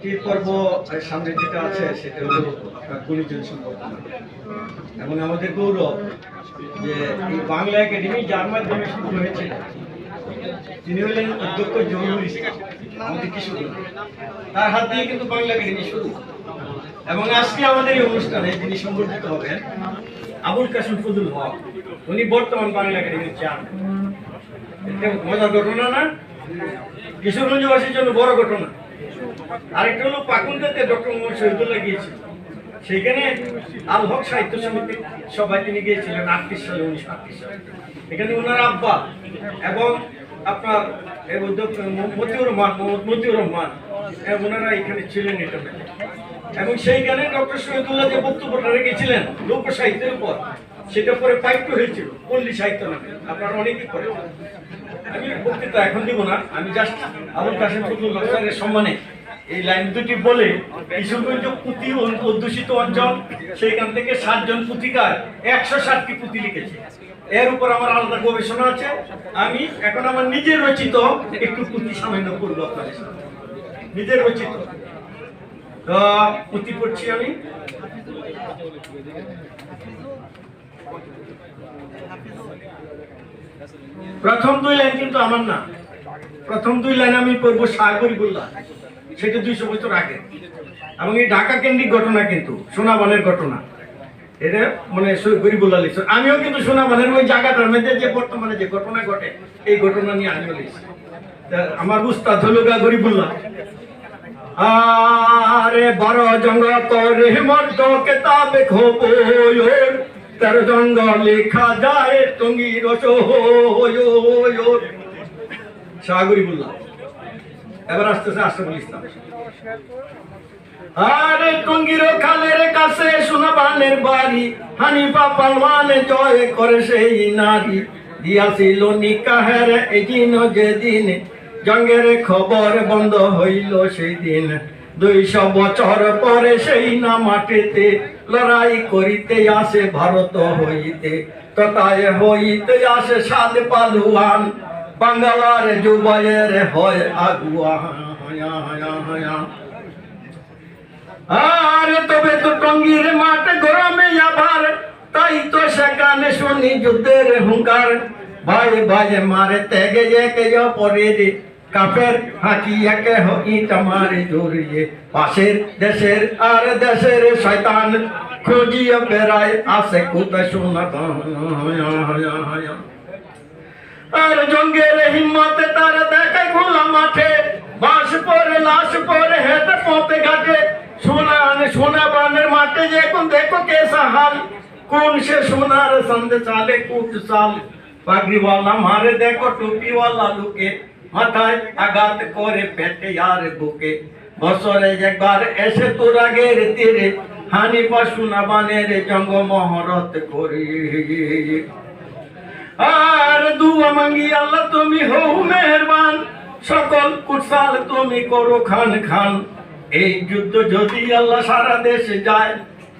তীর পর্ব সামনে যেটা আছে সেটা হলো গুণীজন সম্পর্ক। এবং আমাদের গৌরব যে এই বাংলা একাডেমি যার মাধ্যমে শুরু হয়েছিল তিনি হলেন অধ্যক্ষ জহুরুল ইসলাম, আমাদের কিশোর। তার হাত দিয়ে কিন্তু বাংলা একাডেমি শুরু। এবং আজকে আমাদের এই অনুষ্ঠানে যিনি সংবর্ধিত হবেন আবুল কাসিম ফজুল হক। উনি বর্তমান বাংলা একাডেমির চেয়ারম্যান মজার ঘটনা না? কিশোরগঞ্জবাসীর জন্য বড় ঘটনা। আরেকটা হলো পাকুন্দাতে ডক্টর মোহাম্মদ শহীদুল্লাহ গিয়েছিল। সেখানে আল হক সাহিত্য সমিতি তিনি গিয়েছিলেন, আটত্রিশ সালে আটত্রিশ সালে। এখানে ওনার আব্বা এবং আপনার মতিউর রহমান, মোহাম্মদ মতিউর রহমান ওনারা এখানে ছিলেন এটা এবং সেইখানে ডক্টর শহীদুল্লাহ যে বক্তব্যটা রেখেছিলেন লোক সাহিত্যের উপর সেটা পরে পাইপ্য হয়েছিল, পল্লী সাহিত্য নামে। আপনারা অনেকেই করেছেন। আমি বক্তৃতা এখন দিব না, আমি জাস্ট আবুল কাসেম ফজলুল হকের সম্মানে এই লাইন দুটি বলে কিশোরগঞ্জ পুঁথি অধ্যুষিত অঞ্চল, সেইখান থেকে সাতজন পুঁথিকার একশো ষাটটি পুঁথি লিখেছে। এর উপর আমার আলাদা গবেষণা আছে। আমি এখন আমার নিজের রচিত একটু পুঁথি সামান্য করব আপনাদের সামনে। নিজের রচিত। পড়ছি আমি। প্রথম দুই লাইন কিন্তু আমার না। প্রথম দুই লাইন আমি পড়ব সাগরি বললাম সেটা দুইশো বছর আগে। এবং এই ঢাকা কেন্দ্রিক ঘটনা কিন্তু, সোনাবানের ঘটনা। এটা মানে গরিবুল্লাহ লিখছে। আমিও কিন্তু সোনাবানের ওই জায়গাটার মধ্যে যে বর্তমানে যে ঘটনা ঘটে, এই ঘটনা নিয়ে আমিও লিখছি। আমার উস্তাদ হলো গা গরিবুল্লাহ আরে বড় জঙ্গ করে মর্দ কেতাব খোপোর তার জঙ্গ লেখা যায় টঙ্গি রস এবার আসতেছে আশরাফুল ইসলাম। আরে টঙ্গির খালের কাছে বাড়ি পালওয়ানে জয় করে সেই নারী। দিয়াছিল নিকাহের এদিন যেদিন জঙ্গের খবর বন্ধ হইল সেই দিন দুইশ বছর পরে সেই না মাটিতে লড়াই করিতে আসে ভারত হইতে। তথায় হইতে আসে সাদ পালুয়ান, বাঙ্গালার যুবয়ের হয় আগুয়া। আর তবে তো টঙ্গির মাঠ গরমে আবার তাই তো সেখানে শুনি যুদ্ধের হুঙ্কার। ভাই ভাই মারে তেগে একে পরে রে কাফের হাঁকি একে ইট মারে জড়িয়ে। পাশের দেশের আর দেশের শয়তান খুঁজিয়ে বেড়ায় আসে কোথায় শোনা আর জঙ্গের হিম্মতে তার দেখে খোলা মাঠে। বাঁশ পরে, লাশ পরে, হেঁটে পথে ঘাটে। সোনান সোনা বানের মাঠে যে কোন দেখো কে সাহাল। কোন সে সোনার সন্ধে চালে কুট সাল পাগড়িওয়ালা মারে দেখো টুপিওয়ালা লুকে। মাথায় আঘাত করে পেটে আর বুকে। বছরে একবার এসে তোর আগের তীরে, হানি পা সোনা বানের জঙ্গ মহরত করি। আর দুয়া মাঙ্গি আল্লাহ তুমি হও মেহরবান, সকল কুশাল তুমি করো খান খান। এই যুদ্ধ যদি আল্লাহ সারা দেশে যায়,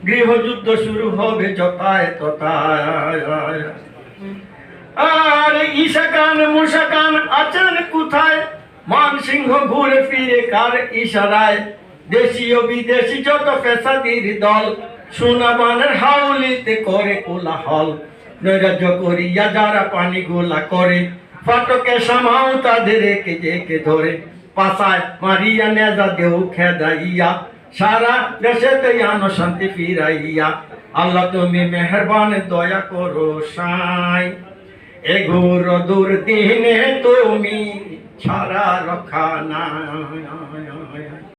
গৃহযুদ্ধ শুরু হবে যথায় তথায়। আর ঈশাকান মুশাকান আছেন কোথায়? মান সিংহ ঘুরে ফিরে কার ইশারায়? দেশীয় বিদেশি যত পেশাদির দল সোনাবানের হাউলিতে করে কোলাহল। নৈরাজ্য করিয়া যারা পানি গোলা করে, ফটকে সামাও তাদের একে যেকে ধরে। পাশায় মারিয়া নেজা দেউ খেদাইয়া, সারা দেশেতে আনো শান্তি ফিরাইয়া। আল্লাহ তুমি মেহরবান, দয়া করো সাই। এগুর দুর্দিনে তুমি ছাড়া রক্ষা না